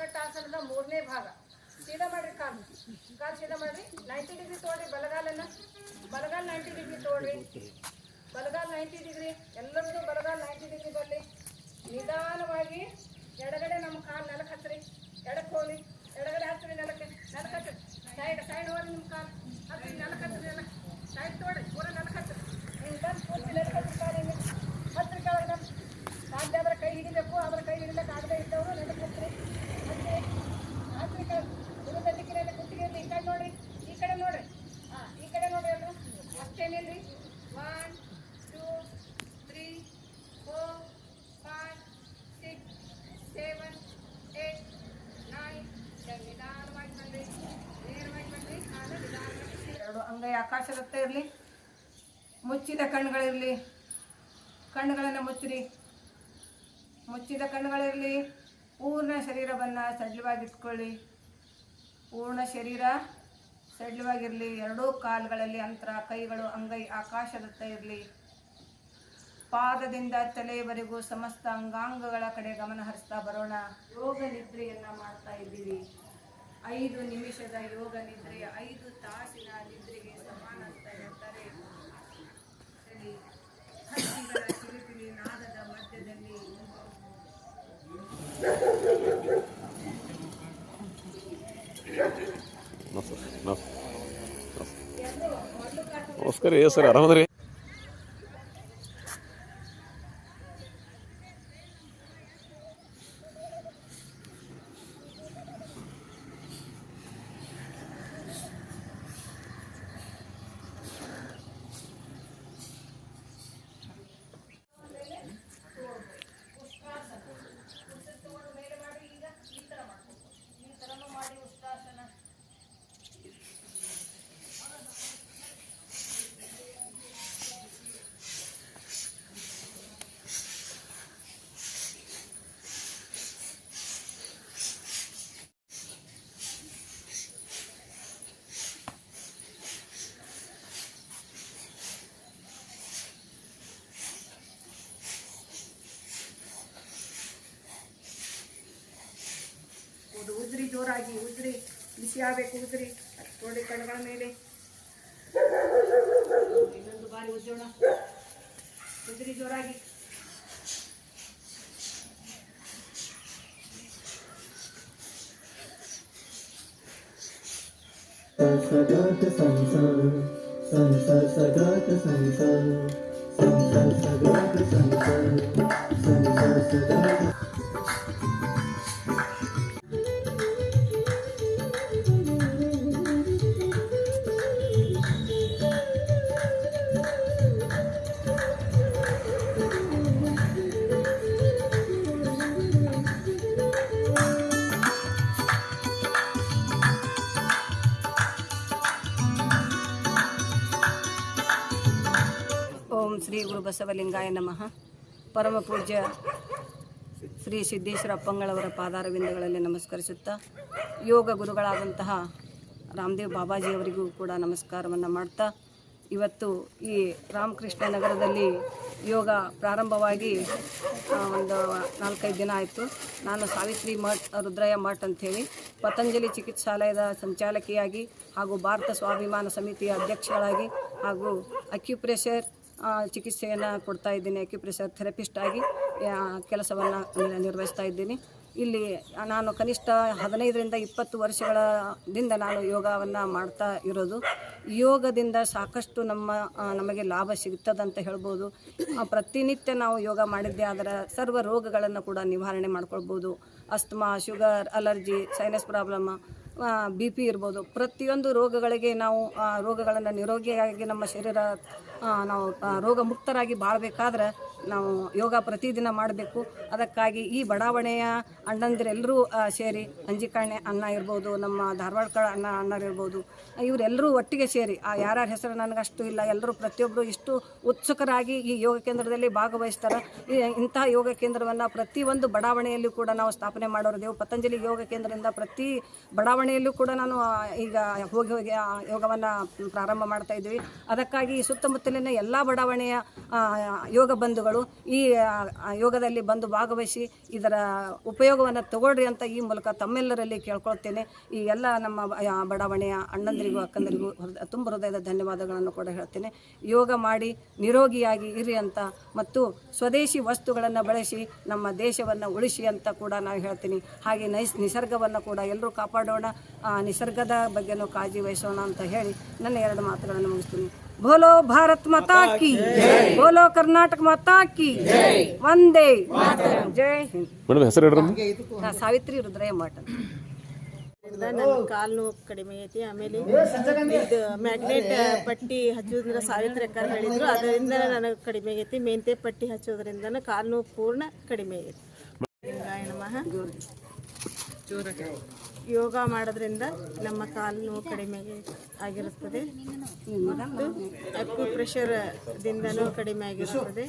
ಯೋಗಾಸನದ ಮೂರನೇ ಭಾಗ. ಸೀದಾ ಮಾಡ್ರಿ ಕಾಲ್ ಕಾಲು ಸೀದಾ ಮಾಡ್ರಿ. ನೈಂಟಿ ಡಿಗ್ರಿ ತೊಗೊಳ್ರಿ ಬಲಗಾಲನ್ನ ಬಲಗಾಲ್ ನೈಂಟಿ ಡಿಗ್ರಿ ತೊಗೊಳ್ರಿ ಬಲಗಾಲ್ ನೈಂಟಿ ಡಿಗ್ರಿ ಎಲ್ಲರಿಗೂ ಬಲಗಾಲ್ ನೈಂಟಿ ಡಿಗ್ರಿ ಬರಲಿ. ನಿಧಾನವಾಗಿ ಎಡಗಡೆ ನಮ್ಮ ಕಾಲು ನೆಲಕ್ಕೆ ಹತ್ತಿರಿ ಎಡಕ್ಕೆ ಹೋಗ್ಲಿ ಎಡಗಡೆ ಹಚ್ಚ್ರಿ ನೆಲಕ್ಕೆ ನೆಲಕ್ಕೆ ಹಚ್ಚ್ರಿ ಸೈಡ್ ಸೈಡ್ ಹೋಗ್ರಿ ನಿಮ್ಮ ಕಾಲು ಹಚ್ಚ್ರಿ ನೆಲಕ್ಕೆ ಹಚ್ಚ್ರಿ ನೆಲಕ್ಕೆ ಸೈಡ್ ತೊಗೊಳ್ರಿ ಪೂರ ನೆಲಕ್ಕೆ ಹಚ್ಚ್ರಿ ಹಿಂಗೆ ಬಂದು ಪೂರ್ತಿ ನೆಲಕ್ಕೆ ಹಚ್ಚ್ರಿ ಕಾಲು ಹಿಂಗೆ ಹಚ್ಚ್ರಿ ಕೆಳಗೆ ಬಂದು ಸಾಧ್ಯ ಆದ್ರೆ ಕೈ ಹಿಡಿಬೇಕು ಆದ್ರೆ ಕೈ ಹಿಡಿಲಕ್ಕೆ ಆಗದೆ ಇದ್ದವರು ನೆಲಕ್ಕೆ ಹಚ್ಚ್ರಿ ಹಚ್ಚ್ರಿ ಹಚ್ಚ್ರಿ ಕೆಳಗೆ ವಿರುದ್ಧ ದಿಕ್ಕಿನಲ್ಲಿ ಕುತ್ತಿಗೆ ಇರ್ಲಿ. ಈ ಕಡೆ ನೋಡ್ರಿ ಈ ಕಡೆ ನೋಡ್ರಿ ಹಾಂ ಈ ಕಡೆ ನೋಡ್ರಿ ಎಲ್ಲರೂ ಅಷ್ಟೇನಿಲ್ರಿ one two three four five six seven eight nine ten ನಿಧಾನವಾಗಿ ಬನ್ರಿ ನೇರವಾಗಿ ಬನ್ರಿ ಕಾಲ ನಿಧಾನವಾಗಿ ಎರಡು ರಕ್ತ ಇರಲಿ. ಮುಚ್ಚಿದ ಕಣ್ಣುಗಳಿರಲಿ. ಕಣ್ಣುಗಳನ್ನು ಮುಚ್ಚಿರಿ. ಮುಚ್ಚಿದ ಕಣ್ಣುಗಳಿರಲಿ. ಪೂರ್ಣ ಶರೀರವನ್ನು ಸಡಿಲವಾಗಿಟ್ಕೊಳ್ಳಿ. ಪೂರ್ಣ ಶರೀರ ಸಡಿಲವಾಗಿರಲಿ. ಎರಡೂ ಕಾಲುಗಳಲ್ಲಿ ಅಂತರ, ಕೈಗಳು, ಅಂಗೈ ಆಕಾಶದತ್ತ ಇರಲಿ. ಪಾದದಿಂದ ತಲೆಯವರೆಗೂ ಸಮಸ್ತ ಅಂಗಾಂಗಗಳ ಕಡೆ ಗಮನ ಹರಿಸ್ತಾ ಬರೋಣ. ಯೋಗ ನಿದ್ರೆಯನ್ನ ಮಾಡ್ತಾ ಇದ್ದೀವಿ. ಐದು ನಿಮಿಷದ ಯೋಗ ನಿದ್ರೆ, ಐದು ತಾಸಿನ ನಿದ್ರೆಗೆ ಹಕ್ಕಿಗಳ ಚಿಲಿಪಿಲಿ ನಾದದ ಮಧ್ಯದಲ್ಲಿ ನಮಸ್ಕಾರ ರೀ ಸರ್ ಆರಾಮದ್ರಿ उद्री ज़ोर उद्री बस उद्री नोड़ कण्ड मेले उद्री ज़ोर सगत संसार सगत संसार संसार सगत संसार संसार सगत ಶ್ರೀ ಗುರು ಬಸವಲಿಂಗಾಯ ನಮಃ. ಪರಮ ಪೂಜ್ಯ ಶ್ರೀ ಸಿದ್ದೇಶ್ವರ ಅಪ್ಪಂಗಳವರ ಪಾದಾರವಿಂದಗಳಲ್ಲಿ ನಮಸ್ಕರಿಸುತ್ತಾ ಯೋಗ ಗುರುಗಳಾದಂತಹ ರಾಮದೇವ್ ಬಾಬಾಜಿಯವರಿಗೂ ಕೂಡ ನಮಸ್ಕಾರವನ್ನು ಮಾಡ್ತಾ ಇವತ್ತು ಈ ರಾಮಕೃಷ್ಣ ನಗರದಲ್ಲಿ ಯೋಗ ಪ್ರಾರಂಭವಾಗಿ ಒಂದು ನಾಲ್ಕೈದು ದಿನ ಆಯಿತು. ನಾನು ಸಾವಿತ್ರಿ ಮಠ್, ರುದ್ರಯ್ಯ ಮಠ್ ಅಂಥೇಳಿ ಪತಂಜಲಿ ಚಿಕಿತ್ಸಾಲಯದ ಸಂಚಾಲಕಿಯಾಗಿ ಹಾಗೂ ಭಾರತ ಸ್ವಾಭಿಮಾನ ಸಮಿತಿಯ ಅಧ್ಯಕ್ಷಳಾಗಿ ಹಾಗೂ ಅಕ್ಯುಪ್ರೆಷರ್ ಚಿಕಿತ್ಸೆಯನ್ನು ಕೊಡ್ತಾ ಇದ್ದೀನಿ ಅಕ್ಯುಪ್ರೆಷರ್ ಥೆರಪಿಸ್ಟ್ ಆಗಿ ಕೆಲಸವನ್ನು ನಿರ್ವಹಿಸ್ತಾ ಇದ್ದೀನಿ. ಇಲ್ಲಿ ನಾನು ಕನಿಷ್ಠ ಹದಿನೈದರಿಂದ ಇಪ್ಪತ್ತು ವರ್ಷಗಳದಿಂದ ನಾನು ಯೋಗವನ್ನು ಮಾಡ್ತಾ ಇರೋದು. ಯೋಗದಿಂದ ಸಾಕಷ್ಟು ನಮ್ಮ ನಮಗೆ ಲಾಭ ಸಿಗ್ತದಂತ ಹೇಳ್ಬೋದು. ಪ್ರತಿನಿತ್ಯ ನಾವು ಯೋಗ ಮಾಡಿದ್ದೆ ಆದರೆ ಸರ್ವ ರೋಗಗಳನ್ನು ಕೂಡ ನಿವಾರಣೆ ಮಾಡ್ಕೊಳ್ಬೋದು. Asthma, sugar allergy sinus problem B P ಇರ್ಬೋದು. ಪ್ರತಿಯೊಂದು ರೋಗಗಳಿಗೆ ನಾವು ರೋಗಗಳನ್ನು ನಿರೋಗಿಯಾಗಿ ನಮ್ಮ ಶರೀರ ನಾವು ರೋಗ ಮುಕ್ತರಾಗಿ ಬಾಳಬೇಕಾದ್ರೆ ನಾವು ಯೋಗ ಪ್ರತಿದಿನ ಮಾಡಬೇಕು. ಅದಕ್ಕಾಗಿ ಈ ಬಡಾವಣೆಯ ಅಣ್ಣಂದಿರೆಲ್ಲರೂ ಸೇರಿ ಅಂಜಿಕಾಣೆ ಅಣ್ಣ ಇರ್ಬೋದು, ನಮ್ಮ ಧಾರವಾಡಕಳ ಅಣ್ಣ ಅಣ್ಣರಿರ್ಬೋದು ಇವರೆಲ್ಲರೂ ಒಟ್ಟಿಗೆ ಸೇರಿ, ಆ, ಯಾರ್ಯಾರ ಹೆಸರು ನನಗಷ್ಟು ಇಲ್ಲ ಎಲ್ಲರೂ ಪ್ರತಿಯೊಬ್ಬರು ಇಷ್ಟು ಉತ್ಸುಕರಾಗಿ ಈ ಯೋಗ ಕೇಂದ್ರದಲ್ಲಿ ಭಾಗವಹಿಸ್ತಾರೆ. ಇಂತಹ ಯೋಗ ಕೇಂದ್ರವನ್ನು ಪ್ರತಿಯೊಂದು ಬಡಾವಣೆಯಲ್ಲಿ ಕೂಡ ನಾವು ಸ್ಥಾಪನೆ ಮಾಡೋರು ದೇವು. ಪತಂಜಲಿ ಯೋಗ ಕೇಂದ್ರದಿಂದ ಪ್ರತಿ ಬಡಾವಣೆ ಬಡಾವಣೆಯಲ್ಲೂ ಕೂಡ ನಾನು ಈಗ ಹೋಗಿ ಹೋಗಿ ಯೋಗವನ್ನು ಪ್ರಾರಂಭ ಮಾಡ್ತಾ ಇದ್ವಿ. ಅದಕ್ಕಾಗಿ ಸುತ್ತಮುತ್ತಲಿನ ಎಲ್ಲ ಬಡಾವಣೆಯ ಯೋಗ ಬಂಧುಗಳು ಈ ಯೋಗದಲ್ಲಿ ಬಂದು ಭಾಗವಹಿಸಿ ಇದರ ಉಪಯೋಗವನ್ನು ತಗೊಳ್ರಿ ಅಂತ ಈ ಮೂಲಕ ತಮ್ಮೆಲ್ಲರಲ್ಲಿ ಕೇಳ್ಕೊಳ್ತೇನೆ. ಈ ಎಲ್ಲ ನಮ್ಮ ಬಡಾವಣೆಯ ಅಣ್ಣಂದರಿಗೂ, ಅಕ್ಕಂದರಿಗೂ ತುಂಬ ಹೃದಯದ ಧನ್ಯವಾದಗಳನ್ನು ಕೂಡ ಹೇಳ್ತೇನೆ. ಯೋಗ ಮಾಡಿ ನಿರೋಗಿಯಾಗಿ ಇರಿ ಅಂತ ಮತ್ತು ಸ್ವದೇಶಿ ವಸ್ತುಗಳನ್ನು ಬಳಸಿ ನಮ್ಮ ದೇಶವನ್ನು ಉಳಿಸಿ ಅಂತ ಕೂಡ ನಾವು ಹೇಳ್ತೀನಿ. ಹಾಗೆ ನೈಸ್, ನಿಸರ್ಗವನ್ನು ಕೂಡ ಎಲ್ಲರೂ ಕಾಪಾಡೋಣ. ಆ ನಿಸರ್ಗದ ಬಗ್ಗೆನೂ ಕಾಳಜಿ ವಹಿಸೋಣ ಅಂತ ಹೇಳಿ ನನ್ನ ಎರಡು ಮಾತುಗಳನ್ನು ಮುಗಿಸ್ತೀನಿ. ಬೋಲೋ ಭಾರತ್ ಮತಾಕಿ ಬೋಲೋ ಕರ್ನಾಟಕ ಮತಾಕಿ ಒಂದೇ ಜೈ ಹಿಂದ್. ಹೆಸರು ಸಾವಿತ್ರಿ ರುದ್ರಯ್ಯ ಮಠ ನನ್ನ ಕಾಲು ನೋವು ಕಡಿಮೆ ಐತಿ ಆಮೇಲೆ ಇದು ಮ್ಯಾಗ್ನೆಟ್ ಪಟ್ಟಿ ಹಚ್ಚೋದ್ರಿಂದ ಸಾವಿತ್ರಿ ಅಕ್ಕ ಹೇಳಿದ್ರು ಅದರಿಂದ ನನಗೆ ಕಡಿಮೆ ಆಗೈತಿ ಮೆಂತೆ ಪಟ್ಟಿ ಹಚ್ಚೋದ್ರಿಂದ ಕಾಲು ನೋವು ಪೂರ್ಣ ಕಡಿಮೆ ಆಗೈತಿ ನಮಃ. ಯೋಗ ಮಾಡೋದ್ರಿಂದ ನಮ್ಮ ಕಾಲು ನೋವು ಕಡಿಮೆ ಆಗಿರುತ್ತದೆ. ಮತ್ತು ಅಕ್ಕು ಪ್ರೆಷರ್ದಿಂದನೂ ಕಡಿಮೆ ಆಗಿರುತ್ತದೆ.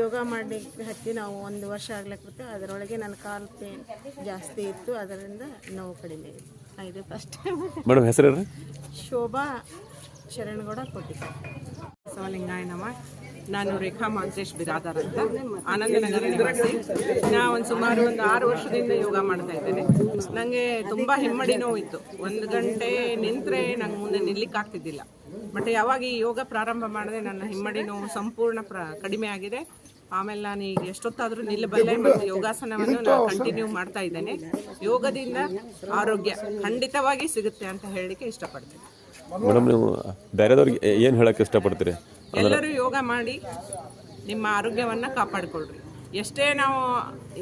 ಯೋಗ ಮಾಡಲಿಕ್ಕೆ ಹತ್ತಿ ನಾವು ಒಂದು ವರ್ಷ ಆಗ್ಲಿಕ್ಕೆ ಅದರೊಳಗೆ ನನ್ನ ಕಾಲು ಪೇನ್ ಜಾಸ್ತಿ ಇತ್ತು. ಅದರಿಂದ ನೋವು ಕಡಿಮೆ ಆಯಿತು. ಇದು ಫಸ್ಟ್ ಮೇಡಮ್ ಹೆಸರು ಶೋಭಾ ಶರಣಗೌಡ ಕೊಟ್ಟಿದ್ದೆ ಬಸವಲಿಂಗಾಯ ನಮ. ನಾನು ರೇಖಾ ಮಾಂತೇಶ್ ಬಿರಾದಾರ್ ಅಂತ. ಆನಂದನಗರ ನಿವಾಸಿ ನಾ ಒಂದು ಸುಮಾರು ಒಂದು ಆರು ವರ್ಷದಿಂದ ಯೋಗ ಮಾಡ್ತಾ ಇದ್ದೇನೆ. ನನಗೆ ತುಂಬ ಹಿಮ್ಮಡಿ ನೋವು ಇತ್ತು ಒಂದು ಗಂಟೆ ನಿಂತರೆ ನಂಗೆ ಮುಂದೆ ನಿಲ್ಲಿಕ್ಕೆ ಆಗ್ತಿದ್ದಿಲ್ಲ. ಬಟ್ ಯಾವಾಗ ಈ ಯೋಗ ಪ್ರಾರಂಭ ಮಾಡಿದೆ ನನ್ನ ಹಿಮ್ಮಡಿ ನೋವು ಸಂಪೂರ್ಣ ಪ್ರ ಕಡಿಮೆ ಆಗಿದೆ. ಆಮೇಲೆ ನಾನು ಈಗ ಎಷ್ಟೊತ್ತಾದರೂ ನಿಲ್ಲಬಲ್ಲೆ ಮತ್ತು ಯೋಗಾಸನವನ್ನು ನಾನು ಕಂಟಿನ್ಯೂ ಮಾಡ್ತಾ ಇದ್ದೇನೆ. ಯೋಗದಿಂದ ಆರೋಗ್ಯ ಖಂಡಿತವಾಗಿ ಸಿಗುತ್ತೆ ಅಂತ ಹೇಳಲಿಕ್ಕೆ ಇಷ್ಟಪಡ್ತೀನಿ. ಮೇಡಮ್ ನೀವು ಬೇರೆದವ್ರಿಗೆ ಏನು ಹೇಳಕ್ಕೆ ಇಷ್ಟಪಡ್ತೀರಿ? ಎಲ್ಲರೂ ಯೋಗ ಮಾಡಿ ನಿಮ್ಮ ಆರೋಗ್ಯವನ್ನು ಕಾಪಾಡಿಕೊಳ್ಳ್ರಿ ಎಷ್ಟೇ ನಾವು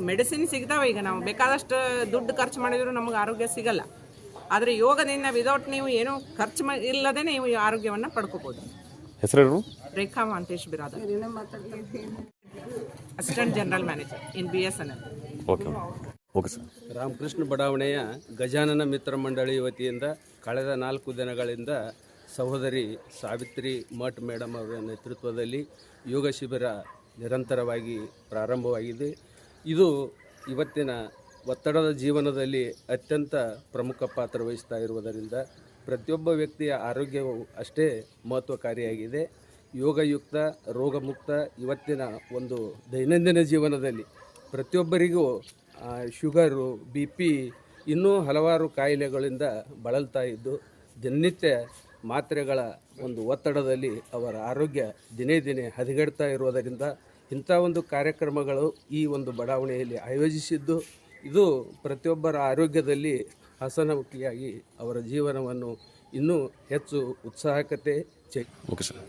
ಮೆಡಿಸಿನ್ ಸಿಗ್ತಾವೆ ಈಗ ನಾವು ಬೇಕಾದಷ್ಟು ದುಡ್ಡು ಖರ್ಚು ಮಾಡಿದ್ರು ನಮಗೆ ಆರೋಗ್ಯ ಸಿಗಲ್ಲ. ಆದರೆ ಯೋಗದಿಂದ ವಿದೌಟ್ ನೀವು ಏನೂ ಖರ್ಚು ಮಾ ಇಲ್ಲದೆ ನೀವು ಈ ಆರೋಗ್ಯವನ್ನು ಪಡ್ಕೋಬೋದು. ಹೆಸರು Rekha Mantesh Birada assistant general manager in B S N L okay okay sir. Ramakrishna ಬಡಾವಣೆಯ ಗಜಾನನ ಮಿತ್ರ ಮಂಡಳಿ ವತಿಯಿಂದ ಕಳೆದ ನಾಲ್ಕು ದಿನಗಳಿಂದ ಸಹೋದರಿ ಸಾವಿತ್ರಿ ಮಠ್ ಮೇಡಮ್ ಅವರ ನೇತೃತ್ವದಲ್ಲಿ ಯೋಗ ಶಿಬಿರ ನಿರಂತರವಾಗಿ ಪ್ರಾರಂಭವಾಗಿದೆ. ಇದು ಇವತ್ತಿನ ಒತ್ತಡದ ಜೀವನದಲ್ಲಿ ಅತ್ಯಂತ ಪ್ರಮುಖ ಪಾತ್ರ ವಹಿಸ್ತಾ ಇರುವುದರಿಂದ ಪ್ರತಿಯೊಬ್ಬ ವ್ಯಕ್ತಿಯ ಆರೋಗ್ಯವು ಅಷ್ಟೇ ಮಹತ್ವಕಾರಿಯಾಗಿದೆ. ಯೋಗಯುಕ್ತ, ರೋಗಮುಕ್ತ ಇವತ್ತಿನ ಒಂದು ದೈನಂದಿನ ಜೀವನದಲ್ಲಿ ಪ್ರತಿಯೊಬ್ಬರಿಗೂ ಶುಗರು, ಬಿ ಪಿ ಇನ್ನೂ ಹಲವಾರು ಕಾಯಿಲೆಗಳಿಂದ ಬಳಲ್ತಾ ಇದ್ದು ದಿನನಿತ್ಯ ಮಾತ್ರೆಗಳ ಒಂದು ಒತ್ತಡದಲ್ಲಿ ಅವರ ಆರೋಗ್ಯ ದಿನೇ ದಿನೇ ಹದಗೆಡ್ತಾ ಇರುವುದರಿಂದ ಇಂಥ ಒಂದು ಕಾರ್ಯಕ್ರಮಗಳು ಈ ಒಂದು ಬಡಾವಣೆಯಲ್ಲಿ ಆಯೋಜಿಸಿದ್ದು ಇದು ಪ್ರತಿಯೊಬ್ಬರ ಆರೋಗ್ಯದಲ್ಲಿ ಹಸನಮುಖಿಯಾಗಿ ಅವರ ಜೀವನವನ್ನು ಇನ್ನೂ ಹೆಚ್ಚು ಉತ್ಸಾಹಕತೆ ಚೆ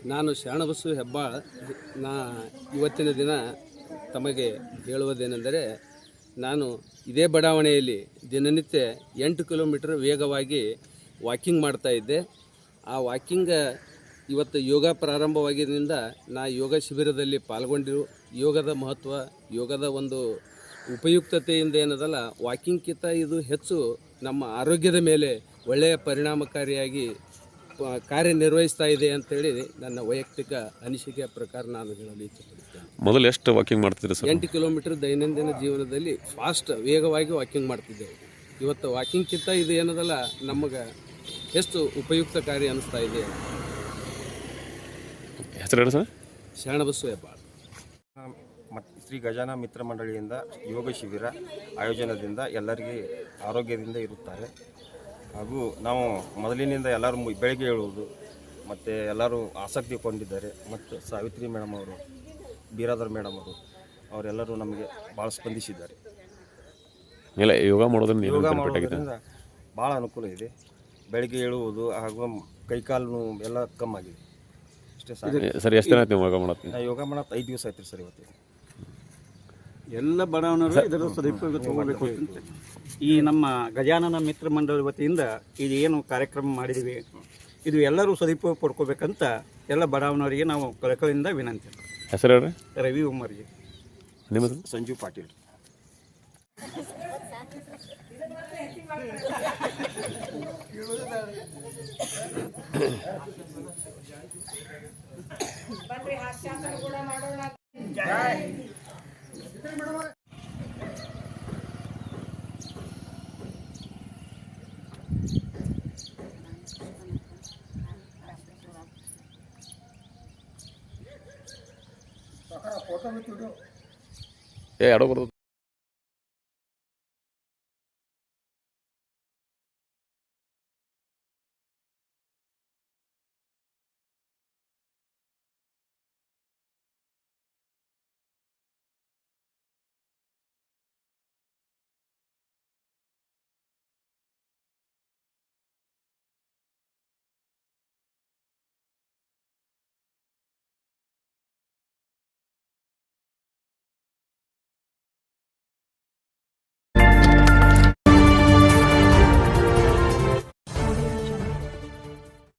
ನಾನು ಶರಣಬಸು ಹೆಬ್ಬಾಳ್ ನಾ ಇವತ್ತಿನ ದಿನ ತಮಗೆ ಹೇಳುವುದೇನೆಂದರೆ ನಾನು ಇದೇ ಬಡಾವಣೆಯಲ್ಲಿ ದಿನನಿತ್ಯ ಎಂಟು ಕಿಲೋಮೀಟರ್ ವೇಗವಾಗಿ ವಾಕಿಂಗ್ ಮಾಡ್ತಾ ಇದ್ದೆ. ಆ ವಾಕಿಂಗ್ ಇವತ್ತು ಯೋಗ ಪ್ರಾರಂಭವಾಗಿದ್ದರಿಂದ ನಾ ಯೋಗ ಶಿಬಿರದಲ್ಲಿ ಪಾಲ್ಗೊಂಡಿರು. ಯೋಗದ ಮಹತ್ವ ಯೋಗದ ಒಂದು ಉಪಯುಕ್ತತೆಯಿಂದ ಏನದಲ್ಲ ವಾಕಿಂಗ್ಕಿಂತ ಇದು ಹೆಚ್ಚು ನಮ್ಮ ಆರೋಗ್ಯದ ಮೇಲೆ ಒಳ್ಳೆಯ ಪರಿಣಾಮಕಾರಿಯಾಗಿ ಕಾರ್ಯನಿರ್ವಹಿಸ್ತಾ ಇದೆ ಅಂತೇಳಿ ನನ್ನ ವೈಯಕ್ತಿಕ ಅನಿಸಿಕೆಯ ಪ್ರಕಾರ ನಾನು ಹೇಳಲು ಇಚ್ಛೆಪಡುತ್ತೇನೆ ಮೊದಲು ಎಷ್ಟು ವಾಕಿಂಗ್ ಮಾಡ್ತಿದ್ದೆ ಸರ್? ಎಂಟು ಕಿಲೋಮೀಟರ್ ದೈನಂದಿನ ಜೀವನದಲ್ಲಿ ಫಾಸ್ಟ್ ವೇಗವಾಗಿ ವಾಕಿಂಗ್ ಮಾಡ್ತಿದ್ದೆವು. ಇವತ್ತು ವಾಕಿಂಗ್ಕಿಂತ ಇದು ಏನದಲ್ಲ ನಮಗೆ ಎಷ್ಟು ಉಪಯುಕ್ತಕಾರಿ ಅನಿಸ್ತಾ ಇದೆ? ಹೆಸರು ಹೇಳಿ ಸರ್. ಶರಣಬಸು ಹೆಬ್ಬಾಳ್. ಮತ್ತು ಶ್ರೀ ಗಜಾನ ಮಿತ್ರ ಮಂಡಳಿಯಿಂದ ಯೋಗ ಶಿಬಿರ ಆಯೋಜನದಿಂದ ಎಲ್ಲರಿಗೆ ಆರೋಗ್ಯದಿಂದ ಇರುತ್ತಾರೆ. ಹಾಗೂ ನಾವು ಮೊದಲಿನಿಂದ ಎಲ್ಲರೂ ಬೆಳಗ್ಗೆ ಹೇಳುವುದು ಮತ್ತು ಎಲ್ಲರೂ ಆಸಕ್ತಿ ಕೊಂಡಿದ್ದಾರೆ ಮತ್ತು ಸಾವಿತ್ರಿ ಮೇಡಮ್ ಅವರು ಬೀರಾದರ್ ಮೇಡಮ್ ಅವರು ಅವರೆಲ್ಲರೂ ನಮಗೆ ಭಾಳ ಸ್ಪಂದಿಸಿದ್ದಾರೆ. ಇಲ್ಲ ಯೋಗ ಮಾಡೋದ್ರಿಂದ ಯೋಗ ಮಾಡೋದ್ರಿಂದ ಭಾಳ ಅನುಕೂಲ ಇದೆ. ಬೆಳಗ್ಗೆ ಏಳುವುದು ಹಾಗೂ ಕೈಕಾಲು ನೋವು ಎಲ್ಲ ಕಮ್ಮಾಗಿದೆ. ಅಷ್ಟೇ ಸರ್ ಎಷ್ಟು ದಿನ ಆಯ್ತು ನೀವು ಯೋಗ ಮಾಡತ್ತೀನಿ ನಾ ಯೋಗ ಮಾಡತ್ತೆ ಐದು ದಿವಸ ಆಯ್ತು ಸರ್ ಇವತ್ತು. ಎಲ್ಲ ಬಡಾವಣೆಯವರು ಇದರ ಸದುಪಯೋಗ ತಗೋಬೇಕು ಅಂತ. ಈ ನಮ್ಮ ಗಜಾನನ ಮಿತ್ರ ಮಂಡಳಿ ವತಿಯಿಂದ ಇದು ಏನು ಕಾರ್ಯಕ್ರಮ ಮಾಡಿದ್ದೀವಿ ಇದು ಎಲ್ಲರೂ ಸದುಪಯೋಗ ಪಡ್ಕೋಬೇಕಂತ ಎಲ್ಲ ಬಡಾವಣೆಯವರಿಗೆ ನಾವು ಕಳಕಳಿಂದ ವಿನಂತಿ. ಹೆಸರು ಹೇಳ್ರಿ? ರವಿ ಉಮ್ಮರ್ಗೆ ನಿಮ್ಮ ಸಂಜೀವ್ ಪಾಟೀಲ್. ఏ అడగకూడదు.